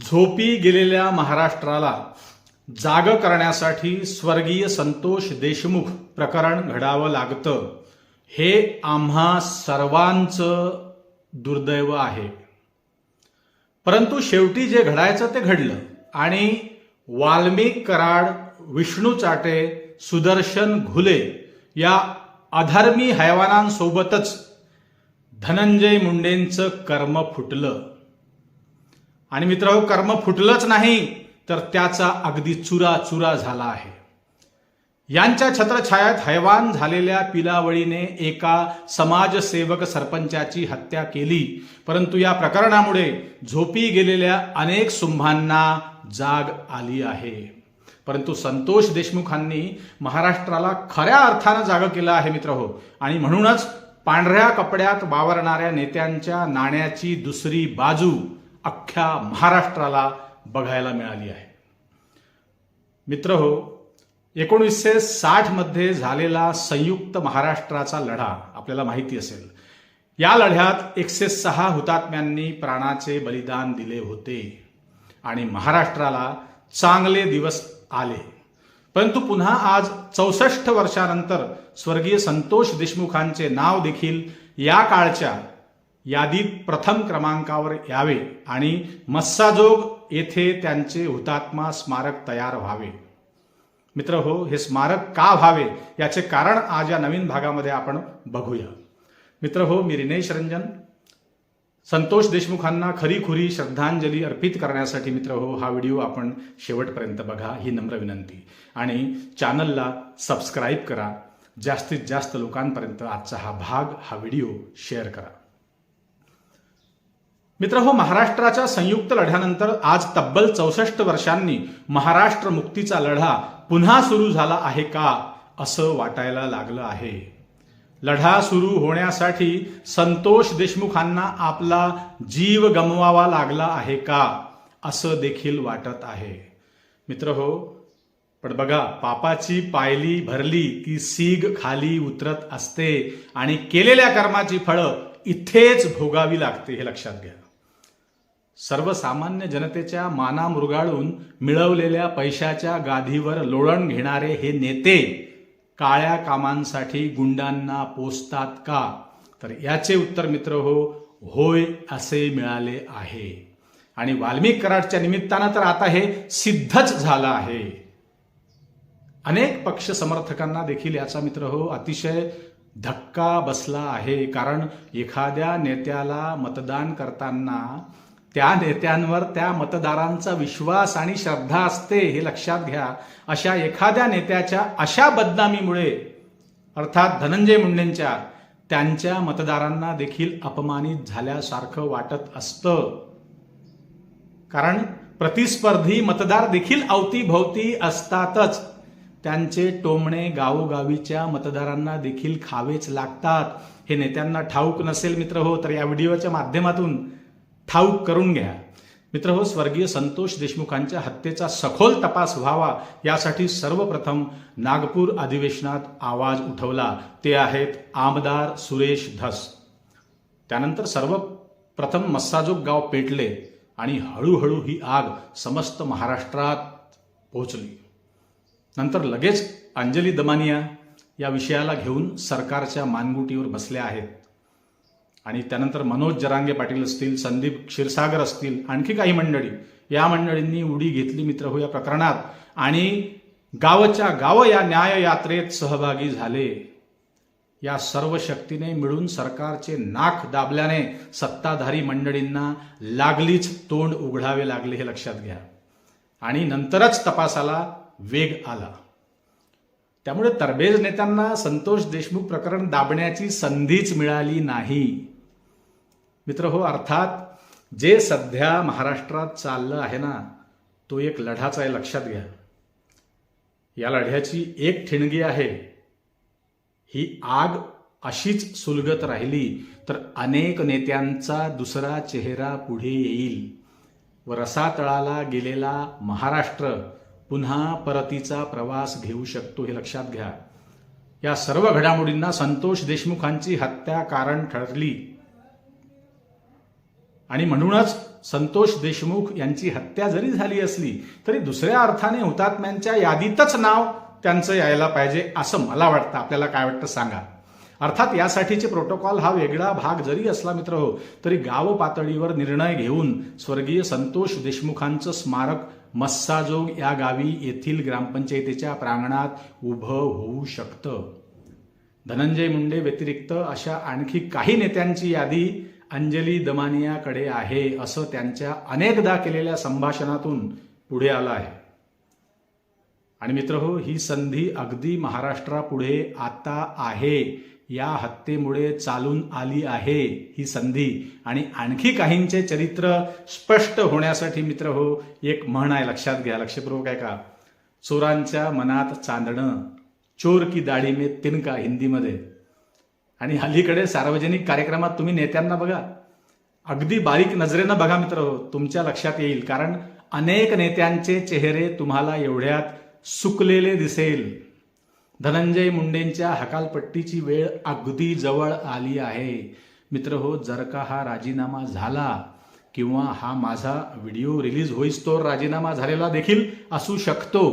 झोपी गेलेल्या महाराष्ट्राला जाग करण्यासाठी स्वर्गीय संतोष देशमुख प्रकरण घडावं लागतं. हे आम्हा सर्वांचं दुर्दैव आहे. परंतु शेवटी जे घडायचं ते घडलं आणि वाल्मिक कराड विष्णू चाटे सुदर्शन घुले या अधर्मी हैवानांसोबतच धनंजय मुंडेंचं कर्म फुटलं. आणि मित्रांनो कर्म फुटलंच नाही तर त्याचा अगदी चुरा चुरा झाला आहे. यांच्या छत्रछायात हैवान झालेल्या पिलावळीने एका समाजसेवक सरपंचाची हत्या केली. परंतु या प्रकरणामुळे झोपी गेलेल्या अनेक सुंभांना जाग आली आहे. परंतु संतोष देशमुखांनी महाराष्ट्राला खऱ्या अर्थानं जाग केलं आहे मित्र हो आणि म्हणूनच पांढऱ्या कपड्यात वावरणाऱ्या नेत्यांच्या नाण्याची दुसरी बाजू अख्ख्या महाराष्ट्राला बघायला मिळाली आहे. मित्र हो एकोणीसशे साठमध्ये झालेला संयुक्त महाराष्ट्राचा लढा आपल्याला माहिती असेल. या लढ्यात एकशे सहा हुतात्म्यांनी प्राणाचे बलिदान दिले होते आणि महाराष्ट्राला चांगले दिवस आले. परंतु पुन्हा आज चौसष्ट वर्षानंतर स्वर्गीय संतोष देशमुखांचे नाव देखील या काळच्या यादीत प्रथम क्रमांकावर यावे आणि मस्साजोग येथे त्यांचे हुतात्मा स्मारक तयार व्हावे. मित्र हो हे स्मारक का व्हावे? याचे कारण आज या नवीन भागामध्ये आपण बघूया. मित्र हो मी रिनेश रंजन. संतोष देशमुखांना खरीखुरी श्रद्धांजली अर्पित करण्यासाठी मित्र हो हा व्हिडिओ आपण शेवटपर्यंत बघा ही नम्र विनंती. आणि चॅनलला सबस्क्राईब करा. जास्तीत जास्त लोकांपर्यंत आजचा हा भाग हा व्हिडिओ शेअर करा. मित्र हो महाराष्ट्राच्या संयुक्त लढ्यानंतर आज तब्बल चौसष्ट वर्षांनी महाराष्ट्र मुक्तीचा लढा पुन्हा सुरू झाला आहे का असं वाटायला लागलं आहे. लढा सुरू होण्यासाठी संतोष देशमुखांना आपला जीव गमवावा लागला आहे का असं देखील वाटत आहे. मित्र हो पण बघा पापाची पायली भरली की सीग खाली उतरत असते आणि केलेल्या कर्माची फळं इथेच भोगावी लागते हे लक्षात घ्या. सर्वसामान्य जनतेच्या माना मुरगाळून मिळवलेल्या पैशाच्या गादीवर लोळण घेणारे हे नेते काळ्या कामांसाठी गुंडांना पोचतात का? तर याचे उत्तर मित्र हो होय असे मिळाले आहे. आणि वाल्मिक कराडच्या निमित्तानं तर आता हे सिद्धच झालं आहे. अनेक पक्ष समर्थकांना देखील याचा मित्र हो अतिशय धक्का बसला आहे. कारण एखाद्या नेत्याला मतदान करताना त्या नेत्यांवर त्या मतदारांचा विश्वास आणि श्रद्धा असते हे लक्षात घ्या. अशा एखाद्या नेत्याच्या अशा बदनामीमुळे अर्थात धनंजय मुंडेंच्या त्यांच्या मतदारांना देखील अपमानित झाल्यासारखं वाटत असतं. कारण प्रतिस्पर्धी मतदार देखील अवतीभोवती असतातच. त्यांचे टोमणे गावोगावीच्या मतदारांना देखील खावेच लागतात. हे नेत्यांना ठाऊक नसेल मित्र हो तर या व्हिडिओच्या माध्यमातून ठाऊक करून घ्या. मित्र हो स्वर्गीय संतोष देशमुखांच्या हत्येचा सखोल तपास व्हावा यासाठी सर्वप्रथम नागपूर अधिवेशनात आवाज उठवला. ते आहेत आमदार सुरेश धस. त्यानंतर सर्वप्रथम मस्साजोग गाव पेटले आणि हळूहळू ही आग समस्त महाराष्ट्रात पोहोचली. नंतर लगेच अंजली दमानिया या विषयाला घेऊन सरकारच्या मानगुटीवर बसल्या आहेत. आणि त्यानंतर मनोज जरांगे पाटील असतील संदीप क्षीरसागर असतील आणखी काही मंडळी. या मंडळींनी उडी घेतली मित्र हो या प्रकरणात. आणि गावच्या गाव या न्याय यात्रेत सहभागी झाले. या सर्व शक्तीने मिळून सरकारचे नाक दाबल्याने सत्ताधारी मंडळींना लागलीच तोंड उघडावे लागले हे लक्षात घ्या. आणि नंतरच तपासाला वेग आला. त्यामुळे तरबेज नेत्यांना संतोष देशमुख प्रकरण दाबण्याची संधीच मिळाली नाही. मित्र हो अर्थात जे सध्या महाराष्ट्रात चाललं आहे ना तो एक लढाच आहे लक्षात घ्या. या लढ्याची एक ठिणगी आहे. ही आग अशीच सुलगत राहिली तर अनेक नेत्यांचा दुसरा चेहरा पुढे येईल व रसातळाला गेलेला महाराष्ट्र पुन्हा परतीचा प्रवास घेऊ शकतो हे लक्षात घ्या. या सर्व घडामोडींना संतोष देशमुखांची हत्या कारण ठरली. आणि म्हणूनच संतोष देशमुख यांची हत्या जरी झाली असली तरी दुसऱ्या अर्थाने हुतात्म्यांच्या यादीतच नाव त्यांचं यायला पाहिजे असं मला वाटतं. आपल्याला काय वाटतं सांगा. अर्थात यासाठीचे प्रोटोकॉल हा वेगळा भाग जरी असला मित्र हो तरी गाव पातळीवर निर्णय घेऊन स्वर्गीय संतोष देशमुखांचं स्मारक मस्साजोग या गावी येथील ग्रामपंचायतीच्या प्रांगणात उभं होऊ शकतं. धनंजय मुंडे व्यतिरिक्त अशा आणखी काही नेत्यांची यादी अंजली दमानियाकडे आहे असं त्यांच्या अनेकदा केलेल्या संभाषणातून पुढे आलं आहे. आणि मित्र हो ही संधी अगदी महाराष्ट्रापुढे आता आहे. या हत्येमुळे चालून आली आहे ही संधी. आणि आणखी काहींचे चरित्र स्पष्ट होण्यासाठी मित्र हो एक म्हण आहे लक्षात घ्या. लक्षपूर्वक आहे का चोरांच्या मनात चांदणं चोर की दाढी में तिनका हिंदीमध्ये. आणि अलीकडे सार्वजनिक कार्यक्रमात तुम्ही नेत्यांना बघा. अगदी बारीक नजरेनं बघा मित्र हो तुमच्या लक्षात येईल. कारण अनेक नेत्यांचे चेहरे तुम्हाला एवढ्यात सुकलेले दिसेल. धनंजय मुंडेंच्या हकालपट्टीची वेळ अगदी जवळ आली आहे. मित्र हो जर का हा राजीनामा झाला किंवा हा माझा व्हिडिओ रिलीज होईस तो राजीनामा झालेला देखील असू शकतो.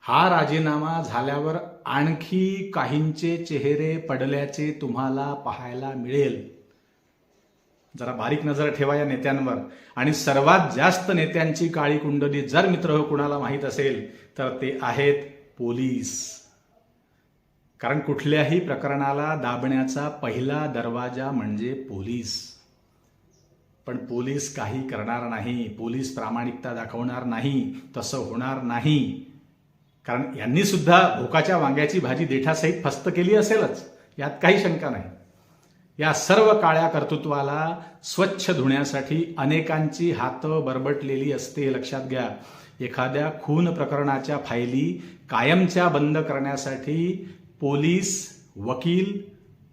हा राजीनामा झाल्यावर आणखी काहींचे चेहरे पडल्याचे तुम्हाला पाहायला मिळेल. जरा बारीक नजर ठेवा या नेत्यांवर. आणि सर्वात जास्त नेत्यांची काळी कुंडली जर मित्र हो कुणाला माहीत असेल तर ते आहेत पोलीस. कारण कुठल्याही प्रकरणाला दाबण्याचा पहिला दरवाजा म्हणजे पोलीस. पण पोलीस काही करणार नाही. पोलीस प्रामाणिकता दाखवणार नाही. तसं होणार नाही. कारण यांनी सुद्धा भोकाच्या वांग्याची भाजी देठासहित फस्त केली असेलच. यात काही शंका नाही. या सर्व काळ्या कर्तृत्वाला स्वच्छ धुण्यासाठी अनेकांची हातं बरबटलेली असते लक्षात घ्या. एखाद्या खून प्रकरणाच्या फायली कायमच्या बंद करण्यासाठी पोलीस वकील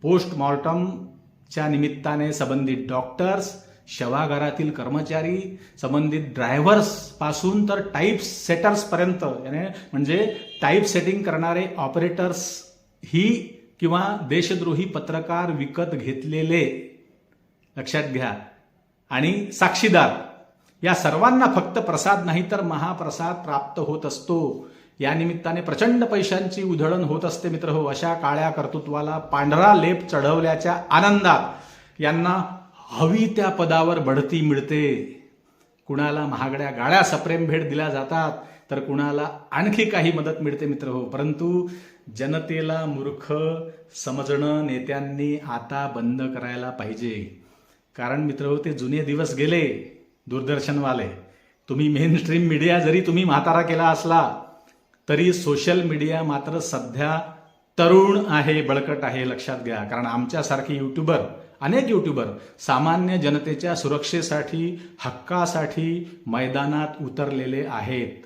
पोस्टमॉर्टमच्या निमित्ताने संबंधित डॉक्टर्स शवागारातील कर्मचारी संबंधित ड्रायव्हर्सपासून तर टाईप सेटर्सपर्यंत याने म्हणजे टाईप सेटिंग करणारे ऑपरेटर्स ही किंवा देशद्रोही पत्रकार विकत घेतलेले. लक्षात घ्या. आणि साक्षीदार. या सर्वांना फक्त प्रसाद नाही तर महाप्रसाद प्राप्त होत असतो. या निमित्ताने प्रचंड पैशांची उधळण होत असते मित्र हो अशा काळ्या कर्तृत्वाला पांढरा लेप चढवल्याच्या आनंदात यांना हवी त्या पदावर बढती मिळते. कुणाला महागड्या गाड्या सप्रेम भेट दिल्या जातात तर कुणाला आणखी काही मदत मिळते मित्र हो. परंतु जनतेला मूर्ख समजणं नेत्यांनी आता बंद करायला पाहिजे. कारण मित्र हो ते जुने दिवस गेले दूरदर्शनवाले. तुम्ही मेन स्ट्रीम मीडिया जरी तुम्ही म्हातारा केला असला तरी सोशल मीडिया मात्र सध्या तरुण आहे बळकट आहे लक्षात घ्या. कारण आमच्यासारखे युट्यूबर अनेक युट्यूबर सामान्य जनतेच्या सुरक्षेसाठी हक्कासाठी मैदानात उतरलेले आहेत.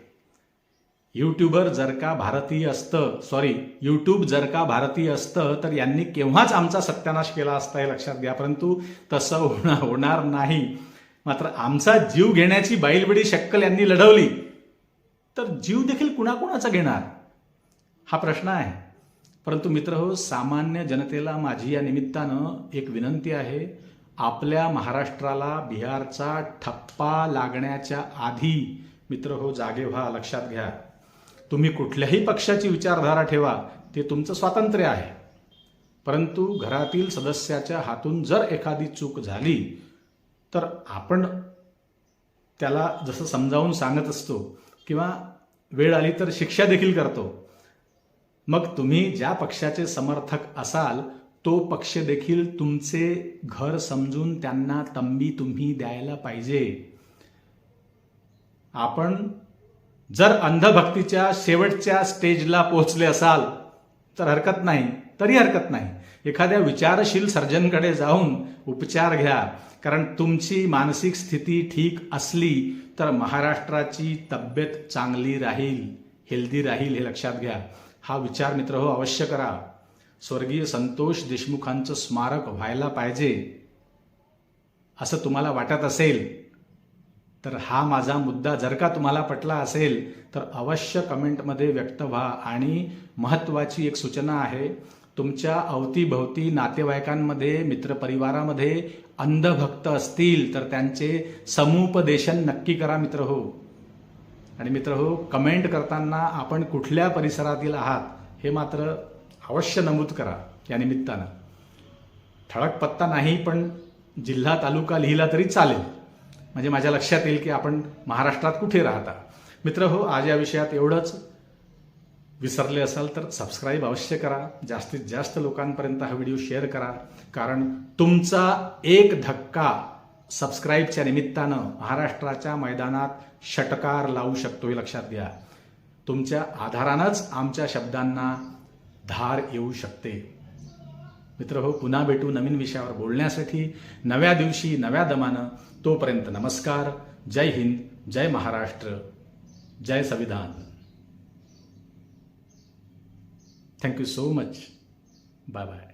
युट्यूबर जर का भारतीय असतं सॉरी युट्यूब जर का भारतीय असतं तर यांनी केव्हाच आमचा सत्यानाश केला असता हे लक्षात घ्या. परंतु तसं होणार होणार नाही. मात्र आमचा जीव घेण्याची बैलबडी शक्कल यांनी लढवली. तर जीव देखील कुणाकुणाचा घेणार? हा प्रश्न आहे. परंतु मित्र हो सामान्य जनतेला माझी या निमित्तानं एक विनंती आहे. आपल्या महाराष्ट्राला बिहारचा ठप्पा लागण्याच्या आधी मित्र हो जागे व्हा लक्षात घ्या. तुम्ही कुठल्याही पक्षाची विचारधारा ठेवा ते तुमचं स्वातंत्र्य आहे. परंतु घरातील सदस्याच्या हातून जर एखादी चूक झाली तर आपण त्याला जसं समजावून सांगत असतो किंवा वेळ आली तर शिक्षा देखील करतो. मग तुम्ही ज्या पक्षाचे समर्थक असाल तो पक्ष देखील तुमचे घर समजून त्यांना तंबी तुम्ही द्यायला पाहिजे. आपण जर अंधभक्तीच्या शेवटच्या स्टेजला पोहोचले असाल तर हरकत नाही तरी हरकत नाही. एखाद्या विचारशील सर्जनकडे जाऊन उपचार घ्या. कारण तुमची मानसिक स्थिती ठीक असली तर महाराष्ट्राची तब्येत चांगली राहील हेल्दी राहील हे लक्षात घ्या. हा विचार मित्र हो अवश्य करा. स्वर्गीय संतोष देशमुखांचं स्मारक व्हायला पाहिजे असं तुम्हाला वाटत असेल तर हा माझा मुद्दा जर का तुम्हाला पटला असेल तर अवश्य कमेंटमध्ये व्यक्त व्हा. आणि महत्त्वाची एक सूचना आहे तुमच्या अवतीभवती नातेवाईकांमध्ये मित्रपरिवारामध्ये अंधभक्त असतील तर त्यांचे समुपदेशन नक्की करा मित्र हो. आणि मित्र हो कमेंट करताना आपण कुठल्या परिसरातील आहात हे मात्र अवश्य नमूद करा या निमित्तानं. ठळक पत्ता नाही पण जिल्हा तालुका लिहिला तरी चालेल. म्हणजे माझ्या लक्षात येईल की आपण महाराष्ट्रात कुठे राहता. मित्र हो आज या विषयात एवढंच. विसरले असाल तर सबस्क्राईब अवश्य करा. जास्तीत जास्त लोकांपर्यंत हा व्हिडिओ शेअर करा. कारण तुमचा एक धक्का सबस्क्राईबच्या निमित्तानं महाराष्ट्राच्या मैदानात षटकार लावू शकतो हे लक्षात घ्या. तुमच्या आधारानंच आमच्या शब्दांना धार येऊ शकते. मित्र हो पुन्हा भेटू नवीन विषयावर बोलण्यासाठी. नव्या दिवशी नव्या दमानं. तोपर्यंत नमस्कार. जय हिंद जय महाराष्ट्र जय संविधान. Thank you so much bye bye